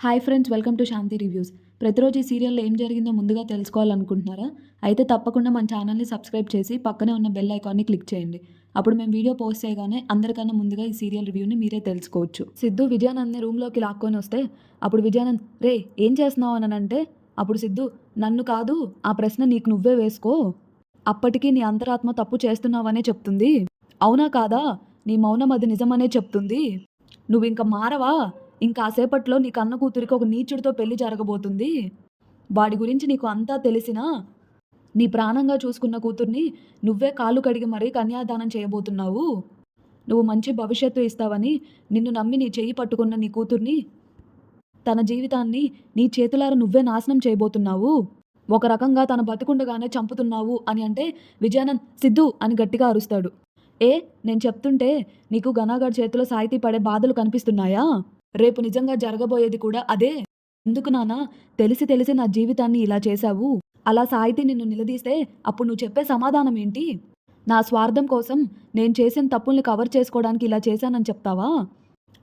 Hi friends welcome to Shanti reviews. ప్రతిరోజు ఈ సీరియల్లో ఏం జరిగిందో ముందుగా తెలుసుకోవాలనుకుంటున్నారా? అయితే తప్పకుండా మన ఛానల్ని సబ్స్క్రైబ్ చేసి పక్కనే ఉన్న బెల్ ఐకాన్ని క్లిక్ చేయండి. అప్పుడు మేము వీడియో పోస్ట్ చేయగానే అందరికన్నా ముందుగా ఈ సీరియల్ రివ్యూని మీరే తెలుసుకోవచ్చు. సిద్ధు విజయానంద్ని రూమ్లోకి లాక్కొని వస్తే అప్పుడు విజయానంద్ రే ఏం చేస్తున్నావు? అని అంటే అప్పుడు సిద్ధు నన్ను కాదు ఆ ప్రశ్న నీకు నువ్వే వేసుకో. అప్పటికి నీ అంతరాత్మ తప్పు చేస్తున్నావనే చెప్తుంది. అవునా కాదా? నీ మౌనం అది నిజమనే చెప్తుంది. నువ్వు ఇంకా మారవా? ఇంకాసేపట్లో నీ కన్న కూతురికి ఒక నీచుడితో పెళ్ళి జరగబోతుంది. వాడి గురించి నీకు అంతా తెలిసినా నీ ప్రాణంగా చూసుకున్న కూతుర్ని నువ్వే కాలు కడిగి మరీ కన్యాదానం చేయబోతున్నావు. నువ్వు మంచి భవిష్యత్తు ఇస్తావని నిన్ను నమ్మి నీ చెయ్యి పట్టుకున్న నీ కూతుర్ని తన జీవితాన్ని నీ చేతులార నువ్వే నాశనం చేయబోతున్నావు. ఒక రకంగా తన బతుకుండగానే చంపుతున్నావు అని అంటే విజయానంద్ సిద్ధు అని గట్టిగా అరుస్తాడు. ఏ నేను చెప్తుంటే నీకు గనాగడ్ చేతిలో సాయితీ పడే బాధలు కనిపిస్తున్నాయా? రేపు నిజంగా జరగబోయేది కూడా అదే. ఎందుకు నానా తెలిసి తెలిసి నా జీవితాన్ని ఇలా చేశావు. అలా సాయితి నిన్ను నిలదీస్తే అప్పుడు నువ్వు చెప్పే సమాధానం ఏంటి? నా స్వార్థం కోసం నేను చేసిన తప్పుల్ని కవర్ చేసుకోవడానికి ఇలా చేశానని చెప్తావా?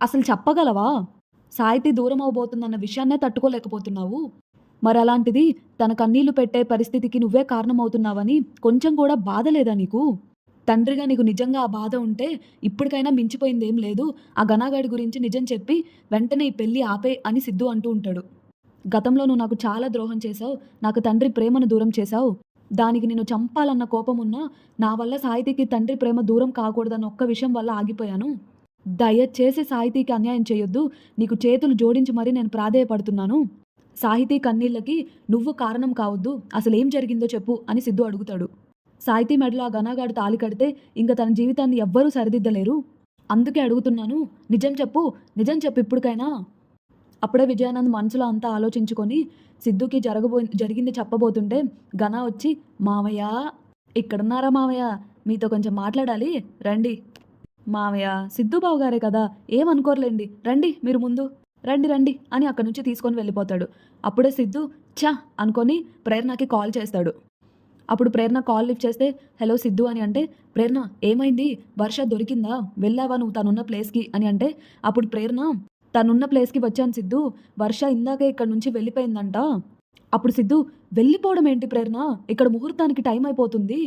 అసలు చెప్పగలవా? సాయితీ దూరం అవబోతుందన్న విషయాన్నే తట్టుకోలేకపోతున్నావు. మరి అలాంటిది తన కన్నీళ్ళు పెట్టే పరిస్థితికి నువ్వే కారణమవుతున్నావని కొంచెం కూడా బాధలేదా నీకు? తండ్రిగా నీకు నిజంగా ఆ బాధ ఉంటే ఇప్పటికైనా మించిపోయింది ఏం లేదు. ఆ గనాగాడి గురించి నిజం చెప్పి వెంటనే ఈ పెళ్ళి ఆపే అని సిద్ధు అంటూ ఉంటాడు. గతంలో నువ్వు నాకు చాలా ద్రోహం చేశావు. నాకు తండ్రి ప్రేమను దూరం చేశావు. దానికి నేను చంపాలన్న కోపం ఉన్నా నా వల్ల సాహితీకి తండ్రి ప్రేమ దూరం కాకూడదన్న ఒక్క విషయం వల్ల ఆగిపోయాను. దయచేసి సాహితీకి అన్యాయం చేయొద్దు. నీకు చేతులు జోడించి మరీ నేను ప్రాధేయపడుతున్నాను. సాహితీ కన్నీళ్ళకి నువ్వు కారణం కావద్దు. అసలు ఏం జరిగిందో చెప్పు అని సిద్ధు అడుగుతాడు. సాహితీ మెడలో ఆ గనాగాడు తాలి కడితే ఇంకా తన జీవితాన్ని ఎవ్వరూ సరిదిద్దలేరు. అందుకే అడుగుతున్నాను నిజం చెప్పు నిజం చెప్పు ఇప్పటికైనా అప్పుడే విజయానంద్ మనసులో అంతా ఆలోచించుకొని సిద్ధుకి జరగబో జరిగింది చెప్పబోతుంటే గనా వచ్చి మావయ్య ఇక్కడున్నారా మావయ్య మీతో కొంచెం మాట్లాడాలి రండి. మావయ్య సిద్ధుబాబు గారే కదా ఏమనుకోర్లేండి రండి మీరు ముందు. రండి రండి అని అక్కడి నుంచి తీసుకొని వెళ్ళిపోతాడు. అప్పుడే సిద్ధు ఛా! అనుకొని ప్రేరణకి కాల్ చేస్తాడు. అప్పుడు ప్రేరణ కాల్ లిఫ్ట్ చేస్తే హలో సిద్ధు అని అంటే ప్రేరణ ఏమైంది? వర్ష దొరికిందా? వెళ్ళావా నువ్వు తనున్న ప్లేస్కి? అని అంటే అప్పుడు ప్రేరణ తనున్న ప్లేస్కి వచ్చాను సిద్ధు. వర్ష ఇందాకే ఇక్కడ నుంచి వెళ్ళిపోయిందంట. అప్పుడు సిద్ధు వెళ్ళిపోవడం ఏంటి ప్రేరణ? ఇక్కడ ముహూర్తానికి టైం అయిపోతుంది.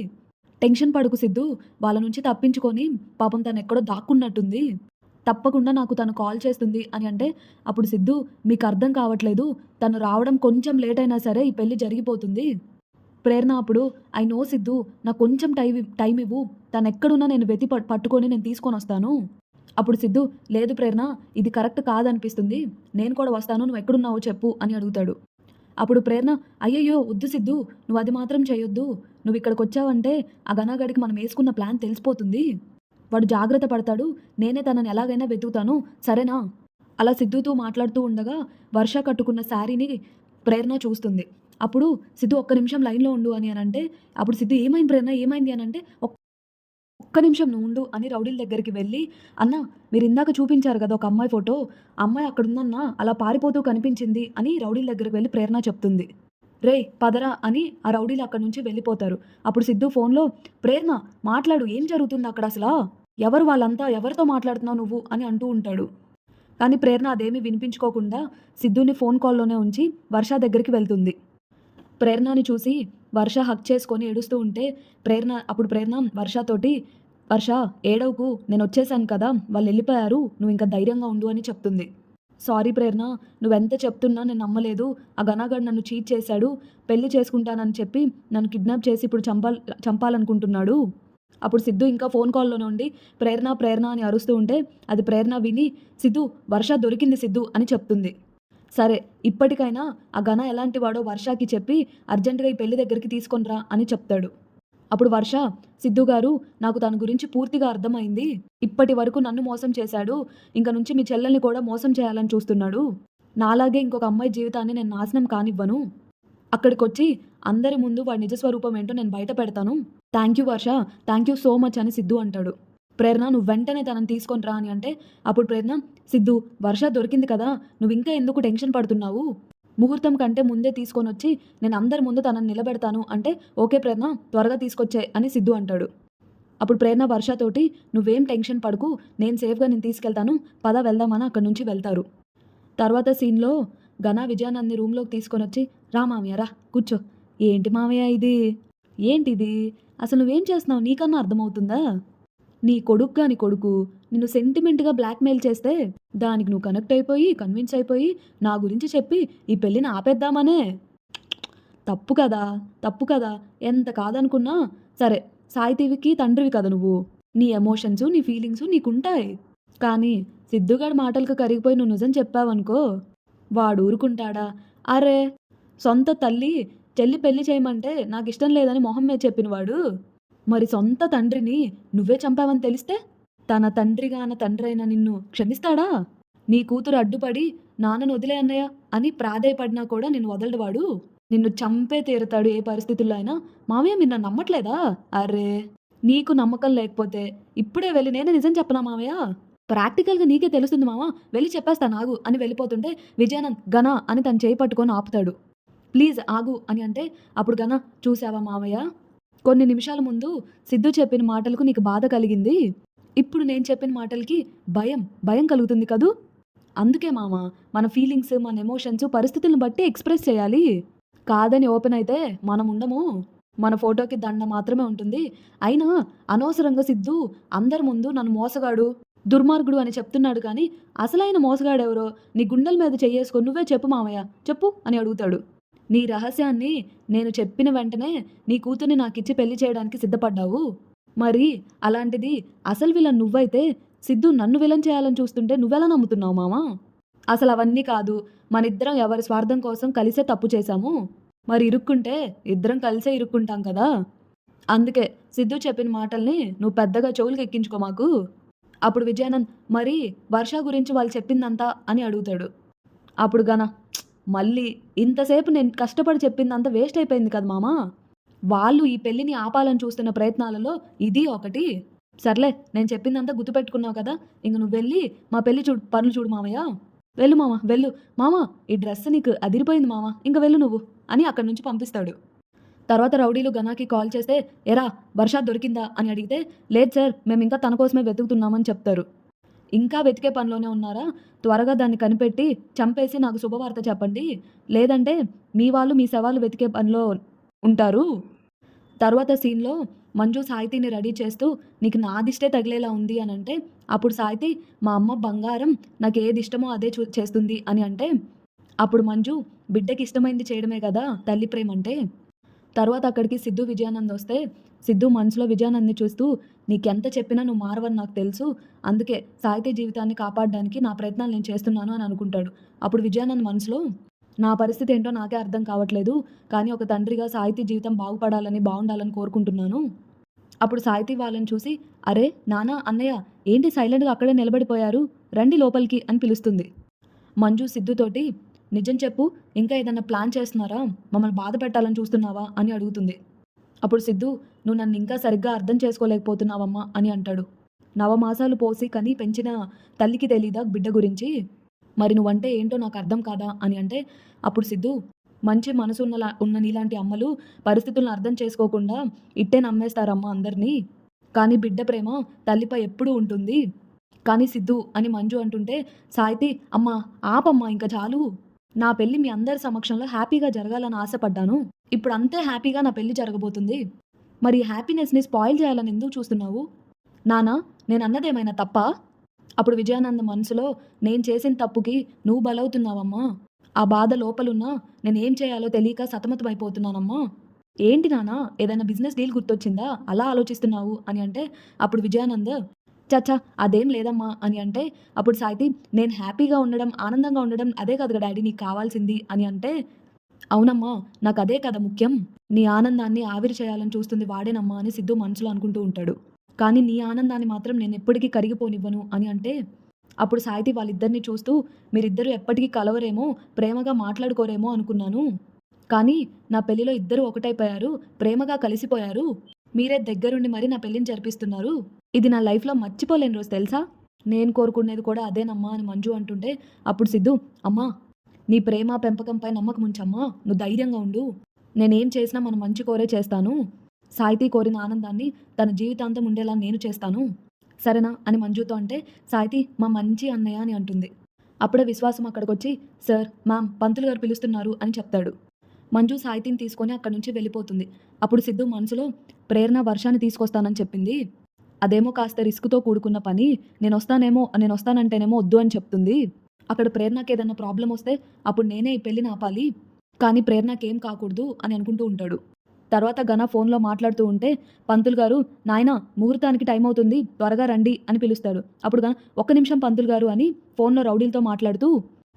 టెన్షన్ పడుకు సిద్ధు. వాళ్ళ నుంచి తప్పించుకొని పాపం తను ఎక్కడో దాక్కున్నట్టుంది. తప్పకుండా నాకు తను కాల్ చేస్తుంది అని అంటే అప్పుడు సిద్ధు మీకు అర్థం కావట్లేదు. తను రావడం కొంచెం లేట్ అయినా సరే ఈ పెళ్ళి జరిగిపోతుంది. ప్రేరణ అప్పుడు ఐ నో సిద్ధు నాకు కొంచెం టైం టైం ఇవ్వు. తను ఎక్కడున్నా నేను వెతి పట్టుకొని నేను తీసుకొని వస్తాను. అప్పుడు సిద్ధు లేదు ప్రేరణ ఇది కరెక్ట్ కాదనిపిస్తుంది. నేను కూడా వస్తాను నువ్వు ఎక్కడున్నావో చెప్పు అని అడుగుతాడు. అప్పుడు ప్రేరణ అయ్యయ్యో వద్దు సిద్ధు నువ్వు అది మాత్రం చేయొద్దు. నువ్వు ఇక్కడికి వచ్చావంటే ఆ గనాగడికి మనం వేసుకున్న ప్లాన్ తెలిసిపోతుంది. వాడు జాగ్రత్త పడతాడు నేనే తనని ఎలాగైనా వెతుకుతాను సరేనా? అలా సిద్ధుతూ మాట్లాడుతూ ఉండగా వర్ష కట్టుకున్న శారీని ప్రేరణ చూస్తుంది. అప్పుడు సిద్ధు ఒక్క నిమిషం లైన్లో ఉండు అని అని అంటే అప్పుడు సిద్ధు ఏమైంది ప్రేరణ? ఏమైంది అని అంటే ఒక్క నిమిషం నువ్వు ఉండు అని రౌడీల దగ్గరికి వెళ్ళి అన్న మీరు ఇందాక చూపించారు కదా ఒక అమ్మాయి ఫోటో అమ్మాయి అక్కడ ఉందన్న అలా పారిపోతూ కనిపించింది అని రౌడీల దగ్గరికి వెళ్ళి ప్రేరణ చెప్తుంది. రే పదరా అని ఆ రౌడీలు అక్కడి నుంచి వెళ్ళిపోతారు. అప్పుడు సిద్ధు ఫోన్లో ప్రేరణ మాట్లాడు ఏం జరుగుతుంది అక్కడ అసలు? ఎవరు వాళ్ళంతా? ఎవరితో మాట్లాడుతున్నావు నువ్వు? అని అంటూ ఉంటాడు. కానీ ప్రేరణ అదేమీ వినిపించుకోకుండా సిద్ధుని ఫోన్ కాల్లోనే ఉంచి వర్ష దగ్గరికి వెళ్తుంది. ప్రేరణని చూసి వర్ష హక్ చేసుకొని ఏడుస్తూ ఉంటే ప్రేరణ అప్పుడు ప్రేరణ వర్షతోటి వర్ష ఏడవకు నేను వచ్చేసాను కదా వాళ్ళు వెళ్ళిపోయారు నువ్వు ఇంకా ధైర్యంగా ఉండు అని చెప్తుంది. సారీ ప్రేరణ నువ్వెంత చెప్తున్నా నేను నమ్మలేదు ఆ గనాగడ్ నన్ను చీట్ చేశాడు పెళ్ళి చేసుకుంటానని చెప్పి నన్ను కిడ్నాప్ చేసి ఇప్పుడు చంపాల్ చంపాలనుకుంటున్నాడు. అప్పుడు సిద్ధు ఇంకా ఫోన్ కాల్లోనే ఉండి ప్రేరణ ప్రేరణ అని అరుస్తూ ఉంటే అది ప్రేరణ విని సిద్ధు వర్ష దొరికింది సిద్ధు అని చెప్తుంది. సరే ఇప్పటికైనా ఆ ఘన ఎలాంటి వాడో వర్షాకి చెప్పి అర్జెంటుగా ఈ పెళ్ళి దగ్గరికి తీసుకొనిరా అని చెప్తాడు. అప్పుడు వర్ష సిద్ధు గారు నాకు తన గురించి పూర్తిగా అర్థమైంది. ఇప్పటి వరకు నన్ను మోసం చేశాడు. ఇంక నుంచి మీ చెల్లెల్ని కూడా మోసం చేయాలని చూస్తున్నాడు. నాలాగే ఇంకొక అమ్మాయి జీవితాన్ని నేను నాశనం కానివ్వను. అక్కడికొచ్చి అందరి ముందు వాడి నిజస్వరూపం ఏంటో నేను బయట పెడతాను. Thank you Varsha thank you so much అని సిద్ధు అంటాడు. ప్రేరణ నువ్వు వెంటనే తనని తీసుకొని రా అని అంటే అప్పుడు ప్రేరణ సిద్ధు వర్ష దొరికింది కదా నువ్వు ఇంకా ఎందుకు టెన్షన్ పడుతున్నావు? ముహూర్తం కంటే ముందే తీసుకొని వచ్చి నేను అందరి ముందు తనని నిలబెడతాను అంటే ఓకే ప్రేరణ త్వరగా తీసుకొచ్చే అని సిద్ధు అంటాడు. అప్పుడు ప్రేరణ వర్షతోటి నువ్వేం టెన్షన్ పడుకు నేను సేఫ్గా నేను తీసుకెళ్తాను పద వెళ్దామని అక్కడి నుంచి వెళ్తారు. తర్వాత సీన్లో ఘన విజయానంది రూమ్లోకి తీసుకొని వచ్చి రా మామయ్య రా కూర్చో. ఏంటి మామయ్య ఇది? ఏంటిది? అసలు నువ్వేం చేస్తున్నావు? నీకన్నా అర్థమవుతుందా? నీ కొడుకు కాని కొడుకు నిన్ను సెంటిమెంట్గా బ్లాక్మెయిల్ చేస్తే దానికి నువ్వు కనెక్ట్ అయిపోయి కన్విన్స్ అయిపోయి నా గురించి చెప్పి ఈ పెళ్ళిని ఆపేద్దామనే. తప్పు కదా తప్పు కదా. ఎంత కాదనుకున్నా సరే సాయితీవికి తండ్రివి కదా నువ్వు. నీ ఎమోషన్స్ నీ ఫీలింగ్స్ నీకుంటాయి. కానీ సిద్ధుగాడి మాటలకు కరిగిపోయి నువ్వు నిజం చెప్పావనుకో వాడు ఊరుకుంటాడా? అరే సొంత తల్లి చెల్లి పెళ్ళి చేయమంటే నాకు ఇష్టం లేదని మొహం మీద చెప్పినవాడు మరి సొంత తండ్రిని నువ్వే చంపావని తెలిస్తే తన తండ్రిగాన తండ్రి అయిన నిన్ను క్షమిస్తాడా? నీ కూతురు అడ్డుపడి నాన్నను వదిలే అన్నయ్య అని ప్రాధేయపడినా కూడా నిన్ను వదలడవాడు? నిన్ను చంపే తీరుతాడు ఏ పరిస్థితుల్లో అయినా? మామయ్య మీరు నన్ను నమ్మట్లేదా? అరే నీకు నమ్మకం లేకపోతే ఇప్పుడే వెళ్ళి నేనే నిజం చెప్పనా మామయ్య ప్రాక్టికల్గా నీకే తెలుస్తుంది మామ వెళ్ళి చెప్పేస్తా నాగు అని వెళ్ళిపోతుంటే విజయానంద్ గణ అని తను చేయి పట్టుకొని ఆపుతాడు. ప్లీజ్ ఆగు అని అంటే అప్పుడు గణ చూసావా మామయ్య కొన్ని నిమిషాల ముందు సిద్ధు చెప్పిన మాటలకు నీకు బాధ కలిగింది? ఇప్పుడు నేను చెప్పిన మాటలకి భయం భయం కలుగుతుంది కదూ? అందుకే మామ మన ఫీలింగ్స్ మన ఎమోషన్స్ పరిస్థితులను బట్టి ఎక్స్ప్రెస్ చేయాలి. కాదని ఓపెన్ అయితే మనం ఉండము. మన ఫోటోకి దండ మాత్రమే ఉంటుంది. అయినా అనవసరంగా సిద్ధు అందరి ముందు నన్ను మోసగాడు దుర్మార్గుడు అని చెప్తున్నాడు కానీ అసలైన మోసగాడెవరో నీ గుండెల మీద చెయ్యేసుకొని నువ్వే చెప్పు మామయ్య. చెప్పు అని అడుగుతాడు. నీ రహస్యాన్ని నేను చెప్పిన వెంటనే నీ కూతుర్ని నాకిచ్చి పెళ్ళి చేయడానికి సిద్ధపడ్డావు. మరి అలాంటిది అసలు విలన్ నువ్వైతే సిద్ధు నన్ను విలన్ చేయాలని చూస్తుంటే నువ్వెలా నమ్ముతున్నావు మామా? అసలు అవన్నీ కాదు మనిద్దరం ఎవరి స్వార్థం కోసం కలిసే తప్పు చేశాము. మరి ఇరుక్కుంటే ఇద్దరం కలిసే ఇరుక్కుంటాం కదా? అందుకే సిద్ధు చెప్పిన మాటల్ని నువ్వు పెద్దగా చెవులకి ఎక్కించుకో మాకు. అప్పుడు విజయానంద్ మరి వర్ష గురించి వాళ్ళు చెప్పిందంతా? అని అడుగుతాడు. అప్పుడు గనా మళ్ళీ ఇంతసేపు నేను కష్టపడి చెప్పిందంతా వేస్ట్ అయిపోయింది కదా మామా? వాళ్ళు ఈ పెళ్ళిని ఆపాలని చూస్తున్న ప్రయత్నాలలో ఇది ఒకటి. సర్లే నేను చెప్పిందంతా గుర్తుపెట్టుకున్నావు కదా ఇంక నువ్వు వెళ్ళి మా పెళ్ళి చూడు పనులు చూడు మామయ్య. వెళ్ళు మామ వెళ్ళు. మామ ఈ డ్రెస్ నీకు అదిరిపోయింది మామ ఇంక వెళ్ళు నువ్వు అని అక్కడి నుంచి పంపిస్తాడు. తర్వాత రౌడీలు గనాకి కాల్ చేస్తే ఎరా వర్ష దొరికిందా అని అడిగితే లేదు సార్ మేము ఇంకా తన కోసమే వెతుకుతున్నామని చెప్తారు. ఇంకా వెతికే పనిలోనే ఉన్నారా? త్వరగా దాన్ని కనిపెట్టి చంపేసి నాకు శుభవార్త చెప్పండి. లేదంటే మీ వాళ్ళు మీ శవాలు వెతికే పనిలో ఉంటారు. తర్వాత సీన్లో మంజు సాహితీని రెడీ చేస్తూ నీకు నాదిష్టే తగిలేలా ఉంది అని అంటే అప్పుడు సాయితీ మా అమ్మ బంగారం నాకు ఏది ఇష్టమో అదే చూ చేస్తుంది అని అంటే అప్పుడు మంజు బిడ్డకి ఇష్టమైంది చేయడమే కదా తల్లి ప్రేమ అంటే తర్వాత అక్కడికి సిద్ధు విజయానంద్ వస్తే సిద్ధు మనసులో విజయానంద్ని చూస్తూ నీకెంత చెప్పినా నువ్వు మారవని నాకు తెలుసు. అందుకే సాహితీ జీవితాన్ని కాపాడడానికి నా ప్రయత్నాలు నేను చేస్తున్నాను అని అనుకుంటాడు. అప్పుడు విజయానంద్ మనసులో నా పరిస్థితి ఏంటో నాకే అర్థం కావట్లేదు. కానీ ఒక తండ్రిగా సాహితీ జీవితం బాగుపడాలని బాగుండాలని కోరుకుంటున్నాను అప్పుడు సాహితీ వాళ్ళని చూసి అరే నానా అన్నయ్య ఏంటి సైలెంట్గా అక్కడే నిలబడిపోయారు? రండి లోపలికి అని పిలుస్తుంది. మంజు సిద్ధుతోటి నిజం చెప్పు ఇంకా ఏదైనా ప్లాన్ చేస్తున్నారా? మమ్మల్ని బాధ పెట్టాలని చూస్తున్నావా? అని అడుగుతుంది. అప్పుడు సిద్ధు నువ్వు నన్ను ఇంకా సరిగ్గా అర్థం చేసుకోలేకపోతున్నావమ్మా అని అంటాడు. నవమాసాలు పోసి కని పెంచిన తల్లికి తెలీదా బిడ్డ గురించి? మరి నువ్వంటే ఏంటో నాకు అర్థం కాదా? అని అంటే అప్పుడు సిద్ధు మంచి మనసు ఉన్న ఉన్న నీలాంటి అమ్మలు పరిస్థితులను అర్థం చేసుకోకుండా ఇట్టే నమ్మేస్తారమ్మా అందరినీ. కానీ బిడ్డ ప్రేమ తల్లిపై ఎప్పుడూ ఉంటుంది. కానీ సిద్ధు అని మంజు అంటుంటే సాయితి అమ్మా ఆపమ్మా ఇంకా చాలు. నా పెళ్ళి మీ అందరి సమక్షంలో హ్యాపీగా జరగాలని ఆశపడ్డాను. ఇప్పుడు అంతే హ్యాపీగా నా పెళ్ళి జరగబోతుంది. మరి హ్యాపీనెస్ని స్పాయిల్ చేయాలని ఎందుకు చూస్తున్నావు? నానా నేను అన్నదేమైనా తప్ప? అప్పుడు విజయానంద మనసులో నేను చేసిన తప్పుకి నువ్వు బలవుతున్నావమ్మా. ఆ బాధ లోపలున్నా నేనేం చేయాలో తెలియక సతమతమైపోతున్నానమ్మా. ఏంటి నానా ఏదైనా బిజినెస్ డీల్ గుర్తొచ్చిందా? అలా ఆలోచిస్తున్నావు అని అంటే అప్పుడు విజయానంద్ చచ్చా అదేం లేదమ్మా అని అంటే అప్పుడు సాయితి నేను హ్యాపీగా ఉండడం ఆనందంగా ఉండడం అదే కదా డాడీ నీకు కావాల్సింది అని అంటే అవునమ్మా నాకు అదే కదా ముఖ్యం. నీ ఆనందాన్ని ఆవిరి చేయాలని చూస్తుంది వాడేనమ్మా అని సిద్ధు మనసులో అనుకుంటూ ఉంటాడు. కానీ నీ ఆనందాన్ని మాత్రం నేను ఎప్పటికీ కరిగిపోనివ్వను అని అంటే అప్పుడు సాయితి వాళ్ళిద్దరిని చూస్తూ మీరిద్దరూ ఎప్పటికీ కలవరేమో ప్రేమగా మాట్లాడుకోరేమో అనుకున్నాను. కానీ నా పెళ్ళిలో ఇద్దరు ఒకటైపోయారు ప్రేమగా కలిసిపోయారు. మీరే దగ్గరుండి మరీ నా పెళ్ళిని జరిపిస్తున్నారు. ఇది నా లైఫ్లో మర్చిపోలేని రోజు తెలుసా? నేను కోరుకునేది కూడా అదేనమ్మా అని మంజు అంటుంటే అప్పుడు సిద్ధు అమ్మా నీ ప్రేమ పెంపకంపై నమ్మకం ఉంచమ్మా నువ్వు ధైర్యంగా ఉండు. నేనేం చేసినా మన మంచి కోరే చేస్తాను. సాయితీ కోరిన ఆనందాన్ని తన జీవితాంతం ఉండేలా నేను చేస్తాను. సరేనా? అని మంజుతో అంటే సాయితీ మా మంచి అన్నయ్య అని అంటుంది. అప్పుడే విశ్వాసం అక్కడికి వచ్చి సార్ మ్యామ్ పంతులు గారు పిలుస్తున్నారు అని చెప్తాడు. మంజు సాయితీని తీసుకొని అక్కడి నుంచి వెళ్ళిపోతుంది. అప్పుడు సిద్ధు మనసులో ప్రేరణ వర్షాన్ని తీసుకొస్తానని చెప్పింది. అదేమో కాస్త రిస్క్తో కూడుకున్న పని నేను వస్తానేమో నేను వస్తానంటేనేమో వద్దు అని చెప్తుంది. అక్కడ ప్రేరణకి ఏదైనా ప్రాబ్లం వస్తే అప్పుడు నేనే ఈ పెళ్ళిని ఆపాలి. కానీ ప్రేరణకేం ఏం కాకూడదు అని అనుకుంటూ ఉంటాడు. తర్వాత ఘన ఫోన్లో మాట్లాడుతూ ఉంటే పంతులు గారు నాయన ముహూర్తానికి టైం అవుతుంది త్వరగా రండి అని పిలుస్తాడు. అప్పుడు ఘన ఒక్క నిమిషం పంతులు గారు అని ఫోన్లో రౌడీలతో మాట్లాడుతూ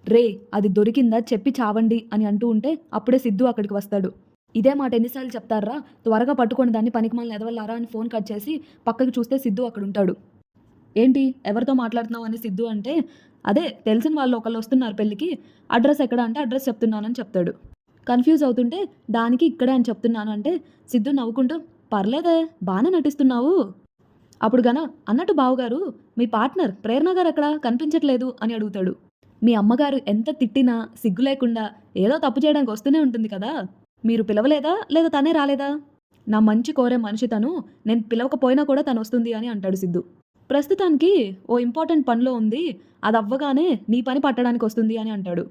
రే అది దొరికిందా చెప్పి చావండి అని అంటూ ఉంటే అప్పుడే సిద్ధు అక్కడికి వస్తాడు. ఇదే మాట ఎన్నిసార్లు చెప్తారా? త్వరగా పట్టుకొని దాన్ని పనికి మళ్ళీ ఎదవల్లారా అని ఫోన్ కట్ చేసి పక్కకి చూస్తే సిద్ధు అక్కడ ఉంటాడు. ఏంటి? ఎవరితో మాట్లాడుతున్నావు అని సిద్ధు అంటే అదే తెలిసిన వాళ్ళు ఒకళ్ళు వస్తున్నారు పెళ్ళికి అడ్రస్ ఎక్కడ అంటే అడ్రస్ చెప్తున్నానని చెప్తాడు. కన్ఫ్యూజ్ అవుతుంటే దానికి ఇక్కడే అని చెప్తున్నాను అంటే సిద్ధు నవ్వుకుంటూ పర్లేదే బాగానే నటిస్తున్నావు. అప్పుడు గన అన్నట్టు బావుగారు మీ పార్ట్నర్ ప్రేరణ గారు ఎక్కడ? కనిపించట్లేదు అని అడుగుతాడు. మీ అమ్మగారు ఎంత తిట్టినా సిగ్గు లేకుండా ఏదో తప్పు చేయడానికి వస్తూనే ఉంటుంది కదా? మీరు పిలవలేదా లేదా తనే రాలేదా? నా మంచి కోరే మనిషి తను నేను పిలవకపోయినా కూడా తను వస్తుంది అని అంటాడు సిద్ధు. ప్రస్తుతానికి ఓ ఇంపార్టెంట్ పనిలో ఉంది అది అవ్వగానే నీ పని పట్టడానికి వస్తుంది అని అంటాడు.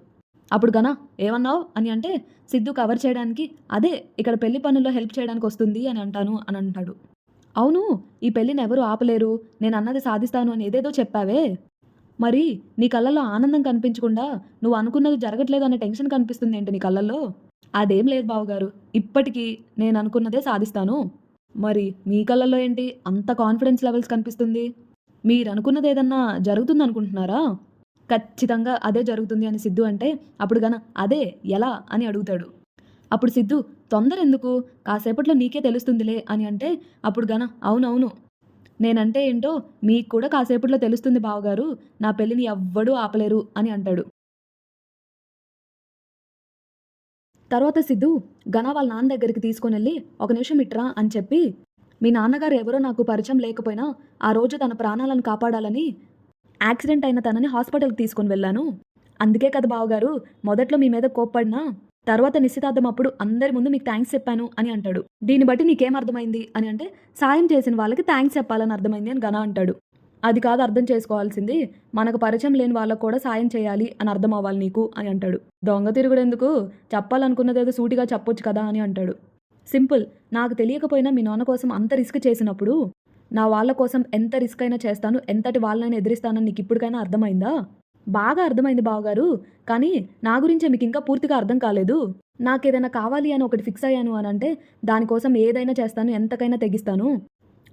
అప్పుడు గనా ఏమన్నావు? అని అంటే సిద్ధు కవర్ చేయడానికి అదే ఇక్కడ పెళ్ళి పనుల్లో హెల్ప్ చేయడానికి వస్తుంది అని అంటాను అని అంటాడు. అవును ఈ పెళ్ళిని ఎవరు ఆపలేరు? నేను అన్నది సాధిస్తాను అని ఏదేదో చెప్పావే? మరి నీ కళ్ళల్లో ఆనందం కనిపించకుండా నువ్వు అనుకున్నది జరగట్లేదు అనే టెన్షన్ కనిపిస్తుంది ఏంటి నీ కళ్ళల్లో? అదేం లేదు బావగారు. ఇప్పటికీ నేను అనుకున్నదే సాధిస్తాను. మరి మీ కళ్ళల్లో ఏంటి అంత కాన్ఫిడెన్స్ లెవెల్స్ కనిపిస్తుంది? మీరు అనుకున్నది ఏదన్నా జరుగుతుంది అనుకుంటున్నారా ఖచ్చితంగా అదే జరుగుతుంది అని సిద్ధు అంటే అప్పుడు గన అదే ఎలా అని అడుగుతాడు. అప్పుడు సిద్ధు తొందర ఎందుకు కాసేపట్లో నీకే తెలుస్తుందిలే అని అంటే అప్పుడు గన అవునవును. నేనంటే ఏంటో మీకు కూడా కాసేపట్లో తెలుస్తుంది బావగారు. నా పెళ్ళిని ఎవ్వడూ ఆపలేరు అని అంటాడు. తర్వాత సిద్ధు ఘన వాళ్ళ నాన్న దగ్గరికి తీసుకొని వెళ్ళి ఒక నిమిషం ఇట్రా అని చెప్పి మీ నాన్నగారు ఎవరో నాకు పరిచయం లేకపోయినా ఆ రోజు తన ప్రాణాలను కాపాడాలని యాక్సిడెంట్ అయిన తనని హాస్పిటల్కి తీసుకొని వెళ్ళాను. అందుకే కదా బావగారు మొదట్లో మీ మీద కోప్పడినా తర్వాత నిశ్చితార్థం అప్పుడు అందరి ముందు మీకు థ్యాంక్స్ చెప్పాను అని అంటాడు. దీన్ని బట్టి నీకేం అర్థమైంది? అని అంటే సాయం చేసిన వాళ్ళకి థ్యాంక్స్ చెప్పాలని అర్థమైంది అని ఘన అంటాడు. అది కాదు అర్థం చేసుకోవాల్సింది. మనకు పరిచయం లేని వాళ్ళకు కూడా సాయం చేయాలి అని అర్థం అవ్వాలి నీకు అని అంటాడు. దొంగ తిరుగుడు ఎందుకు చెప్పాలనుకున్నదేదో సూటిగా చెప్పొచ్చు కదా అని అంటాడు. సింపుల్. నాకు తెలియకపోయినా మీ నాన్న కోసం అంత రిస్క్ చేసినప్పుడు నా వాళ్ళ కోసం ఎంత రిస్క్ అయినా చేస్తాను. ఎంతటి వాళ్ళనైనా ఎదిరిస్తానని నీకు ఇప్పటికైనా అర్థమైందా? బాగా అర్థమైంది బావగారు. కానీ నా గురించే మీకు ఇంకా పూర్తిగా అర్థం కాలేదు. నాకేదైనా కావాలి అని ఒకటి ఫిక్స్ అయ్యాను అని అంటే దానికోసం ఏదైనా చేస్తాను ఎంతకైనా తెగిస్తాను.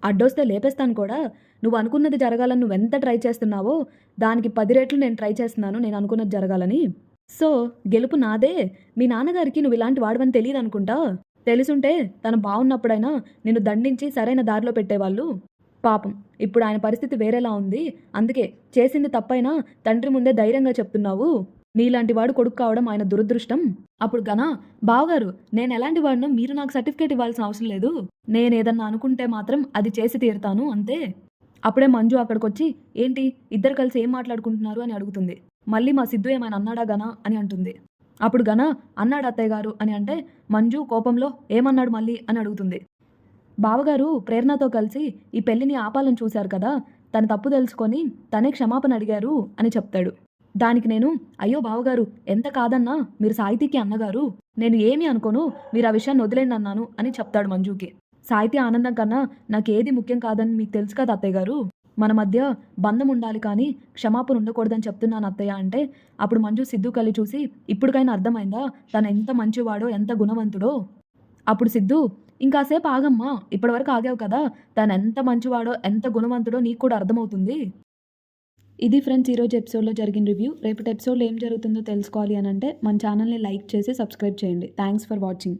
అడ్డొస్తే లేపేస్తాను కూడా. నువ్వు అనుకున్నది జరగాలని నువ్వు ఎంత ట్రై చేస్తున్నావో దానికి పది రెట్లు నేను ట్రై చేస్తున్నాను నేను అనుకున్నది జరగాలని. సో గెలుపు నాదే. మీ నాన్నగారికి నువ్వు ఇలాంటి వాడవని తెలియదు అనుకుంటా? తెలుసుంటే తను బాగున్నప్పుడైనా నిన్ను దండించి సరైన దారిలో పెట్టేవాళ్ళు. పాపం ఇప్పుడు ఆయన పరిస్థితి వేరేలా ఉంది. అందుకే చేసింది తప్పైనా తండ్రి ముందే ధైర్యంగా చెప్తున్నావు. నీలాంటి వాడు కొడుకు కావడం ఆయన దురదృష్టం. అప్పుడు గనా బావగారు నేను ఎలాంటి వాడినో మీరు నాకు సర్టిఫికేట్ ఇవ్వాల్సిన అవసరం లేదు. నేను ఏదన్నా అనుకుంటే మాత్రం అది చేసి తీరుతాను అంతే. అప్పుడే మంజు అక్కడికి వచ్చి ఏంటి ఇద్దరు కలిసి ఏం మాట్లాడుకుంటున్నారు? అని అడుగుతుంది. మళ్ళీ మా సిద్ధు ఏమైనా అన్నాడా గనా అని అంటుంది. అప్పుడు గన అన్నాడు అత్తయ్య గారు అని అంటే మంజు కోపంలో ఏమన్నాడు మళ్ళీ? అని అడుగుతుంది. బావగారు ప్రేరణతో కలిసి ఈ పెళ్ళిని ఆపాలని చూశారు కదా తన తప్పు తెలుసుకొని తనే క్షమాపణ అడిగారు అని చెప్తాడు. దానికి నేను అయ్యో బావగారు ఎంత కాదన్నా మీరు సాహితీకి అన్నగారు. నేను ఏమి అనుకోను మీరు ఆ విషయాన్ని వదిలేండి అన్నాను అని చెప్తాడు మంజుకి. సాహితీ ఆనందం కన్నా నాకేది ముఖ్యం కాదని మీకు తెలుసు కదా అత్తయ్య గారు? మన మధ్య బంధం ఉండాలి కానీ క్షమాపణ ఉండకూడదని చెప్తున్నాను అత్తయ్య అంటే అప్పుడు మంజు సిద్ధు కలి చూసి ఇప్పటికైనా అర్థమైందా? తను ఎంత మంచివాడో ఎంత గుణవంతుడో? అప్పుడు సిద్ధు ఇంకాసేపు ఆగమ్మా ఇప్పటివరకు ఆగావు కదా తను ఎంత మంచివాడో ఎంత గుణవంతుడో నీకు కూడా అర్థమవుతుంది. ఇది ఫ్రెండ్స్ ఈరోజు ఎపిసోడ్లో జరిగిన రివ్యూ రేపటి ఎపిసోడ్లో ఏం జరుగుతుందో తెలుసుకోవాలి అని అంటే మన ఛానల్ని లైక్ చేసి సబ్స్క్రైబ్ చేయండి. Thanks for watching